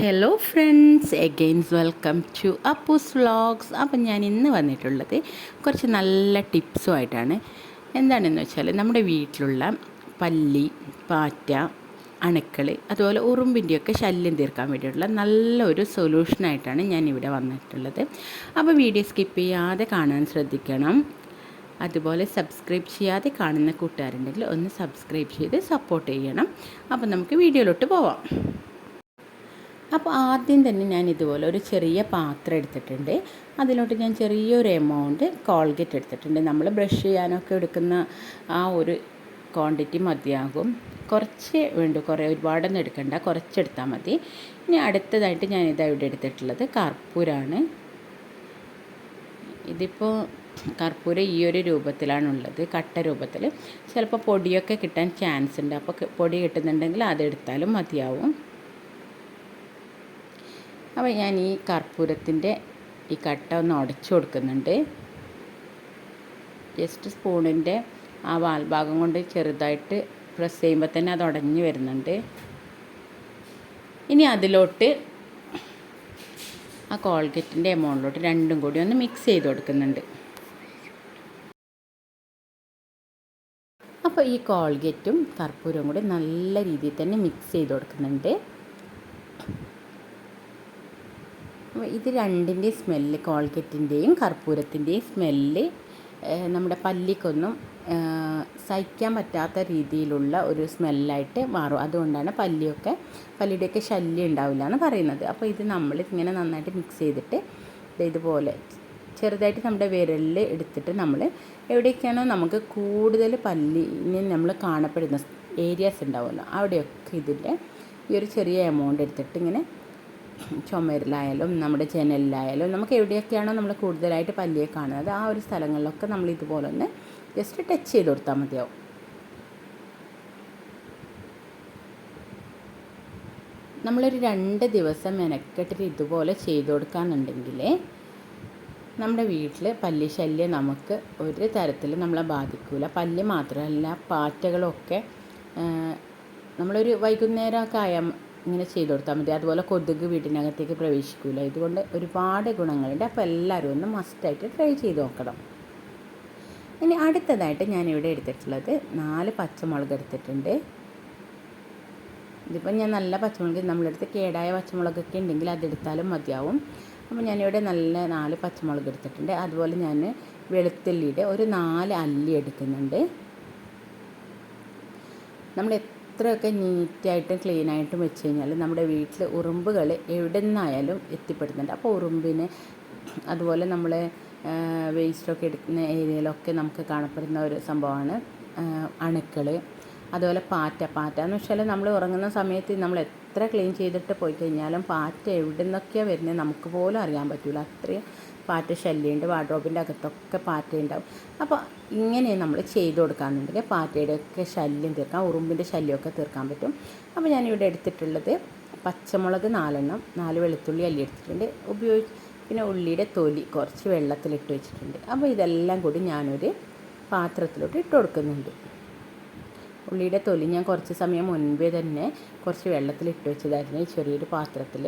Hello friends again welcome to Appu's vlogs അപ്പം ഞാൻ ഇന്ന് വന്നിട്ടുള്ളത് കുറച്ച് നല്ല ടിപ്സുമായിട്ടാണ്. എന്താണെന്ന് വെച്ചാൽ നമ്മുടെ വീട്ടിലുള്ള പല്ലി പാറ്റ അണുക്കൾ അതുപോലെ ഉറുമ്പിന്റെയൊക്കെ ശല്യം തീർക്കാൻ വേണ്ടിയിട്ടുള്ള നല്ലൊരു സൊല്യൂഷനായിട്ടാണ് ഞാൻ ഇവിടെ വന്നിട്ടുള്ളത്. അപ്പോൾ വീഡിയോ സ്കിപ്പ് ചെയ്യാതെ കാണാൻ ശ്രദ്ധിക്കണം. അതുപോലെ സബ്സ്ക്രൈബ് ചെയ്യാതെ കാണുന്ന കൂട്ടുകാരുണ്ടെങ്കിൽ ഒന്ന് സബ്സ്ക്രൈബ് ചെയ്ത് സപ്പോർട്ട് ചെയ്യണം. അപ്പോൾ നമുക്ക് വീഡിയോയിലോട്ട് പോവാം. അപ്പോൾ ആദ്യം തന്നെ ഞാൻ ഇതുപോലെ ഒരു ചെറിയ പാത്രം എടുത്തിട്ടുണ്ട്. അതിലോട്ട് ഞാൻ ചെറിയൊരു എമൗണ്ട് കോൾഗേറ്റ് എടുത്തിട്ടുണ്ട്. നമ്മൾ ബ്രഷ് ചെയ്യാനൊക്കെ എടുക്കുന്ന ആ ഒരു ക്വാണ്ടിറ്റി മതിയാകും. കുറച്ച് വേണ്ടു കുറേ ഒരുപാടൊന്നും എടുക്കണ്ട കുറച്ചെടുത്താൽ മതി. ഇനി അടുത്തതായിട്ട് ഞാൻ ഞാനിതാ ഇവിടെ എടുത്തിട്ടുള്ളത് കർപ്പൂരാണ്. ഇതിപ്പോൾ കർപ്പൂരം ഈ ഒരു രൂപത്തിലാണുള്ളത് കട്ട രൂപത്തിൽ ചിലപ്പോൾ പൊടിയൊക്കെ കിട്ടാൻ ചാൻസ് ഉണ്ട്. അപ്പോൾ പൊടി കിട്ടുന്നുണ്ടെങ്കിൽ അതെടുത്താലും മതിയാവും. അപ്പോൾ ഞാൻ ഈ കർപ്പൂരത്തിന്റെ ഈ കട്ട ഒന്ന് ഉടച്ചു കൊടുക്കുന്നുണ്ട്. ജസ്റ്റ് സ്പൂണിന്റെ ആ വാൽഭാഗം കൊണ്ട് ചെറുതായിട്ട് പ്രസ് ചെയ്യുമ്പോൾ തന്നെ അത് ഉടഞ്ഞു വരുന്നുണ്ട്. ഇനി അതിലോട്ട് ആ കോൾഗേറ്റിന്റെ എമൗണ്ടിലോട്ട് രണ്ടും കൂടി ഒന്ന് മിക്സ് ചെയ്ത് കൊടുക്കുന്നുണ്ട്. അപ്പോൾ ഈ കോൾഗേറ്റും കർപ്പൂരവും കൂടി നല്ല രീതിയിൽ തന്നെ മിക്സ് ചെയ്ത് കൊടുക്കുന്നുണ്ട്. ഇത് രണ്ടിന്റെ സ്മെല്ല് കോൾഗേറ്റിന്റെയും കർപ്പൂരത്തിന്റെയും സ്മെല്ല് നമ്മുടെ പല്ലിക്കൊന്നും സഹിക്കാൻ പറ്റാത്ത രീതിയിലുള്ള ഒരു സ്മെല്ലായിട്ട് മാറും. അതുകൊണ്ടാണ് പല്ലിയൊക്കെ പല്ലിയുടെയൊക്കെ ശല്യം ഉണ്ടാവില്ല എന്ന് പറയുന്നത്. അപ്പോൾ ഇത് നമ്മൾ ഇങ്ങനെ നന്നായിട്ട് മിക്സ് ചെയ്തിട്ട് ഇതുപോലെ ചെറുതായിട്ട് നമ്മുടെ വിരലിൽ എടുത്തിട്ട് നമ്മൾ എവിടെയൊക്കെയാണോ നമുക്ക് കൂടുതൽ പല്ലിന് നമ്മൾ കാണപ്പെടുന്ന ഏരിയാസ് ഉണ്ടാവുമല്ലോ അവിടെയൊക്കെ ഇതിന്റെ ഈ ഒരു ചെറിയ എമൗണ്ട് എടുത്തിട്ട് ഇങ്ങനെ ചുമരിലായാലും നമ്മുടെ ജനലിലായാലും നമുക്ക് എവിടെയൊക്കെയാണോ നമ്മൾ കൂടുതലായിട്ട് പല്ലിയെ കാണുന്നത് ആ ഒരു സ്ഥലങ്ങളിലൊക്കെ നമ്മൾ ഇതുപോലെ ഒന്ന് ജസ്റ്റ് ടച്ച് ചെയ്ത് കൊടുത്താൽ മതിയാവും. നമ്മളൊരു രണ്ട് ദിവസം മെനക്കെട്ടിട്ട് ഇതുപോലെ ചെയ്തു കൊടുക്കാന്നുണ്ടെങ്കിൽ നമ്മുടെ വീട്ടിൽ പല്ലി ശല്യം നമുക്ക് ഒരു തരത്തിൽ നമ്മളെ ബാധിക്കില്ല പല്ലി മാത്രമല്ല പാറ്റകളൊക്കെ നമ്മളൊരു വൈകുന്നേരമൊക്കെ ആയാൽ ഇങ്ങനെ ചെയ്ത് കൊടുത്താൽ മതി. അതുപോലെ കൊതുക് വീട്ടിനകത്തേക്ക് പ്രവേശിക്കില്ല ഇതുകൊണ്ട് ഒരുപാട് ഗുണങ്ങളുണ്ട്. അപ്പോൾ എല്ലാവരും ഒന്ന് മസ്റ്റായിട്ട് ട്രൈ ചെയ്ത് നോക്കണം. ഇനി അടുത്തതായിട്ട് ഞാനിവിടെ എടുത്തിട്ടുള്ളത് നാല് പച്ചമുളക് എടുത്തിട്ടുണ്ട്. ഇതിപ്പോൾ ഞാൻ നല്ല പച്ചമുളക് നമ്മളെടുത്ത് കേടായ പച്ചമുളകൊക്കെ ഉണ്ടെങ്കിൽ അതെടുത്താലും മതിയാവും. അപ്പോൾ ഞാനിവിടെ നല്ല നാല് പച്ചമുളക് എടുത്തിട്ടുണ്ട്. അതുപോലെ ഞാൻ വെളുത്തുള്ളിയുടെ ഒരു നാല് അല്ലി എടുക്കുന്നുണ്ട്. നമ്മൾ എത്രയൊക്കെ നീറ്റായിട്ടും ക്ലീനായിട്ടും വെച്ച് കഴിഞ്ഞാൽ നമ്മുടെ വീട്ടിൽ ഉറുമ്പുകൾ എവിടെ നിന്നായാലും എത്തിപ്പെടുന്നുണ്ട്. അപ്പോൾ ഉറുമ്പിനെ അതുപോലെ നമ്മൾ വേസ്റ്റൊക്കെ എടുക്കുന്ന ഏരിയയിലൊക്കെ നമുക്ക് കാണപ്പെടുന്ന ഒരു സംഭവമാണ് അണുക്കൾ അതുപോലെ പാറ്റ. പാറ്റ എന്ന് വെച്ചാൽ നമ്മൾ ഉറങ്ങുന്ന സമയത്ത് നമ്മൾ എത്ര ക്ലീൻ ചെയ്തിട്ട് പോയി കഴിഞ്ഞാലും പാറ്റ എവിടെ നിന്നൊക്കെയാണ് വരുന്നത് നമുക്ക് പോലും അറിയാൻ പറ്റില്ല അത്രയും പാറ്റ ശല്യമുണ്ട് വാർഡ്രോബിന്റെ അകത്തൊക്കെ പാറ്റ ഉണ്ടാവും. അപ്പോൾ ഇങ്ങനെ നമ്മൾ ചെയ്ത് കൊടുക്കാന്നുണ്ടെങ്കിൽ പാറ്റയുടെയൊക്കെ ശല്യം തീർക്കാം ഉറുമ്പിന്റെ ശല്യമൊക്കെ തീർക്കാൻ പറ്റും. അപ്പോൾ ഞാനിവിടെ എടുത്തിട്ടുള്ളത് പച്ചമുളക് നാലെണ്ണം നാല് വെളുത്തുള്ളി അല്ലി എടുത്തിട്ടുണ്ട്. ഉപയോഗിച്ച് പിന്നെ ഉള്ളിയുടെ തൊലി കുറച്ച് വെള്ളത്തിലിട്ട് വെച്ചിട്ടുണ്ട്. അപ്പോൾ ഇതെല്ലാം കൂടി ഞാനൊരു പാത്രത്തിലോട്ട് ഇട്ട് കൊടുക്കുന്നുണ്ട്. ഉള്ളിയുടെ തൊലി ഞാൻ കുറച്ച് സമയം മുൻപേ തന്നെ കുറച്ച് വെള്ളത്തിലിട്ട് വെച്ചതായിരുന്നു ഈ ചെറിയൊരു പാത്രത്തിൽ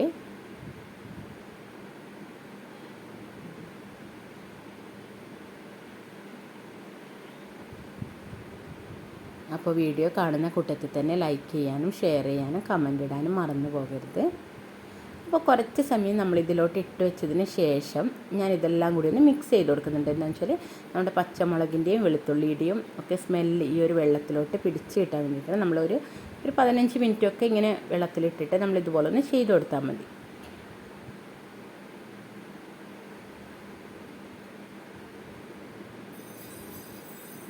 അപ്പോൾ വീഡിയോ കാണുന്ന കൂട്ടത്തിൽ തന്നെ ലൈക്ക് ചെയ്യാനും ഷെയർ ചെയ്യാനും കമന്റ് ഇടാനും മറന്നു പോകരുത്. അപ്പോൾ കുറച്ച് സമയം നമ്മൾ ഇതിലോട്ട് ഇട്ട് വെച്ചതിന് ശേഷം ഞാൻ ഇതെല്ലാം കൂടി ഒന്ന് മിക്സ് ചെയ്ത് കൊടുക്കുന്നുണ്ട്. എന്താണെന്ന് വെച്ചാൽ നമ്മുടെ പച്ചമുളകിന്റെയും വെളുത്തുള്ളിയുടെയും ഒക്കെ സ്മെല്ല് ഈ ഒരു വെള്ളത്തിലോട്ട് പിടിച്ച് കിട്ടാൻ വേണ്ടിയിട്ട് നമ്മളൊരു ഒരു പതിനഞ്ച് മിനിറ്റൊക്കെ ഇങ്ങനെ വെള്ളത്തിലിട്ടിട്ട് നമ്മൾ ഇതുപോലെ ഒന്ന് ചെയ്ത് കൊടുത്താൽ മതി.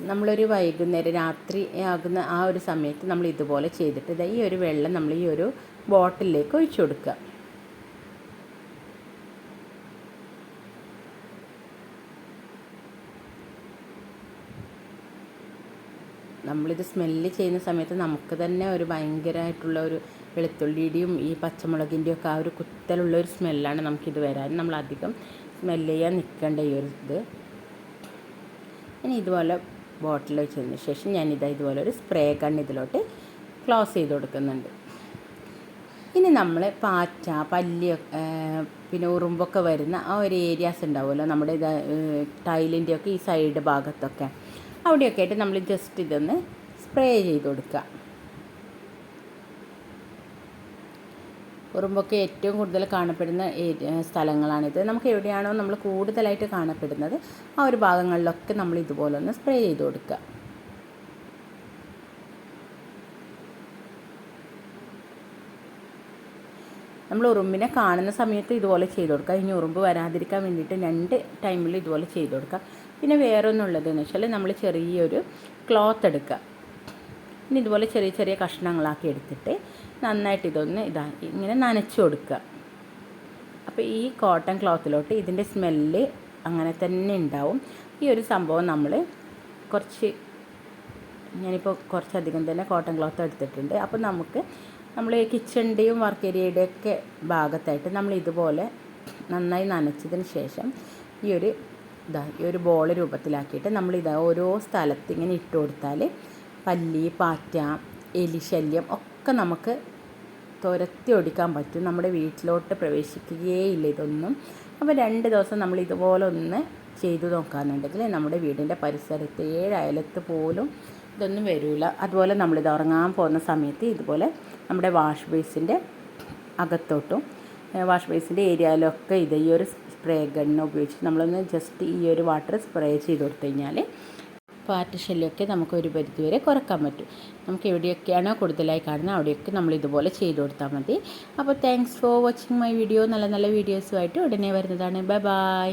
നമ്മളൊരു വൈകുന്നേരം രാത്രി ആകുന്ന ആ ഒരു സമയത്ത് നമ്മൾ ഇതുപോലെ ചെയ്തിട്ട് ഈ ഒരു വെള്ളം നമ്മൾ ഈ ഒരു ബോട്ടിലേക്ക് ഒഴിച്ചു കൊടുക്കുക. നമ്മളിത് സ്മെല്ല് ചെയ്യുന്ന സമയത്ത് നമുക്ക് തന്നെ ഒരു ഭയങ്കരമായിട്ടുള്ള ഒരു വെളുത്തുള്ളിയുടെയും ഈ പച്ചമുളകിന്റെയും ഒക്കെ ആ ഒരു കുത്തലുള്ള ഒരു സ്മെല്ലാണ് നമുക്കിത് വരാൻ. നമ്മളധികം സ്മെല്ല് ചെയ്യാൻ നിൽക്കേണ്ട ഈ ഒരു ഇത്. ഇനി ഇതുപോലെ ബോട്ടിൽ വെച്ചതിന് ശേഷം ഞാൻ ഇതാ ഇതുപോലെ ഒരു സ്പ്രേ കണ്ണ് ഇതിലോട്ട് ക്ലോസ് ചെയ്ത് കൊടുക്കുന്നുണ്ട്. ഇനി നമ്മൾ പാറ്റ പല്ലി പിന്നെ ഉറുമ്പൊക്കെ വരുന്ന ആ ഒരു ഏരിയാസ് ഉണ്ടാവുമല്ലോ. നമ്മുടെ ഇത് ടൈലിന്റെയൊക്കെ ഈ സൈഡ് ഭാഗത്തൊക്കെ. അവിടെയൊക്കെ ആയിട്ട് നമ്മൾ ജസ്റ്റ് ഇതൊന്ന് സ്പ്രേ ചെയ്ത് കൊടുക്കുക. ഉറുമ്പൊക്കെ ഏറ്റവും കൂടുതൽ കാണപ്പെടുന്ന സ്ഥലങ്ങളാണിത്. നമുക്ക് എവിടെയാണോ നമ്മൾ കൂടുതലായിട്ട് കാണപ്പെടുന്നത് ആ ഒരു ഭാഗങ്ങളിലൊക്കെ നമ്മൾ ഇതുപോലെ ഒന്ന് സ്പ്രേ ചെയ്ത് കൊടുക്കുക. നമ്മൾ ഉറുമ്പിനെ കാണുന്ന സമയത്ത് ഇതുപോലെ ചെയ്ത് കൊടുക്കുക. ഇനി ഉറുമ്പ് വരാതിരിക്കാൻ വേണ്ടിയിട്ട് രണ്ട് ടൈമിൽ ഇതുപോലെ ചെയ്ത് കൊടുക്കുക. പിന്നെ വേറെ ഒന്നുള്ളതെന്ന് വെച്ചാൽ നമ്മൾ ചെറിയൊരു ക്ലോത്ത് എടുക്കുക. ഇനി ഇതുപോലെ ചെറിയ ചെറിയ കഷ്ണങ്ങളാക്കി എടുത്തിട്ട് നന്നായിട്ട് ഇതൊന്ന് ഇതാ ഇങ്ങനെ നനച്ചു കൊടുക്കുക. അപ്പോൾ ഈ കോട്ടൺ ക്ലോത്തിലോട്ട് ഇതിന്റെ സ്മെല്ല് അങ്ങനെ തന്നെ ഉണ്ടാവും. ഈ ഒരു സംഭവം നമ്മൾ കുറച്ച് ഞാനിപ്പോൾ കുറച്ചധികം തന്നെ കോട്ടൺ ക്ലോത്ത് എടുത്തിട്ടുണ്ട്. അപ്പോൾ നമുക്ക് നമ്മൾ കിച്ചണിന്റെയും വർക്ക് ഏരിയയുടെയും ഒക്കെ ഭാഗത്തായിട്ട് നമ്മൾ ഇതുപോലെ നന്നായി നനച്ചതിന് ശേഷം ഈ ഒരു ഇതാ ഈ ഒരു ബോൾ രൂപത്തിലാക്കിയിട്ട് നമ്മൾ ഇതാ ഓരോ സ്ഥലത്ത് ഇങ്ങനെ ഇട്ട് കൊടുത്താൽ പല്ലി പാറ്റ എലി ശല്യം ഒക്കെ നമുക്ക് തുരത്തി ഒടിക്കാൻ പറ്റും. നമ്മുടെ വീട്ടിലോട്ട് പ്രവേശിക്കുകയേയില്ല ഇതൊന്നും. അപ്പോൾ രണ്ട് ദിവസം നമ്മൾ ഇതുപോലെ ഒന്ന് ചെയ്തു നോക്കാന്നുണ്ടെങ്കിൽ നമ്മുടെ വീടിന്റെ പരിസരത്ത് ഏഴ് അയലത്ത് പോലും ഇതൊന്നും വരില്ല അതുപോലെ നമ്മളിത് ഉറങ്ങാൻ പോകുന്ന സമയത്ത് ഇതുപോലെ നമ്മുടെ വാഷ് ബേസിന്റെ അകത്തോട്ടും വാഷ് ബേസിന്റെ ഏരിയയിലൊക്കെ ഇത് ഈ ഒരു സ്പ്രേ ഗണ്ണ് ഉപയോഗിച്ച് നമ്മളൊന്ന് ജസ്റ്റ് ഈ ഒരു വാട്ടർ സ്പ്രേ ചെയ്ത് കൊടുത്തു കഴിഞ്ഞാൽ പാറ്റ ശല്യമൊക്കെ നമുക്ക് ഒരു പരിധിവരെ കുറയ്ക്കാൻ പറ്റും. നമുക്ക് എവിടെയൊക്കെയാണോ കൂടുതലായി കാണുന്നത് അവിടെയൊക്കെ നമ്മൾ ഇതുപോലെ ചെയ്ത് കൊടുത്താൽ മതി. അപ്പോൾ thanks for watching my video നല്ല നല്ല വീഡിയോസുമായിട്ട് ഉടനെ വരുന്നതാണ്. Bye bye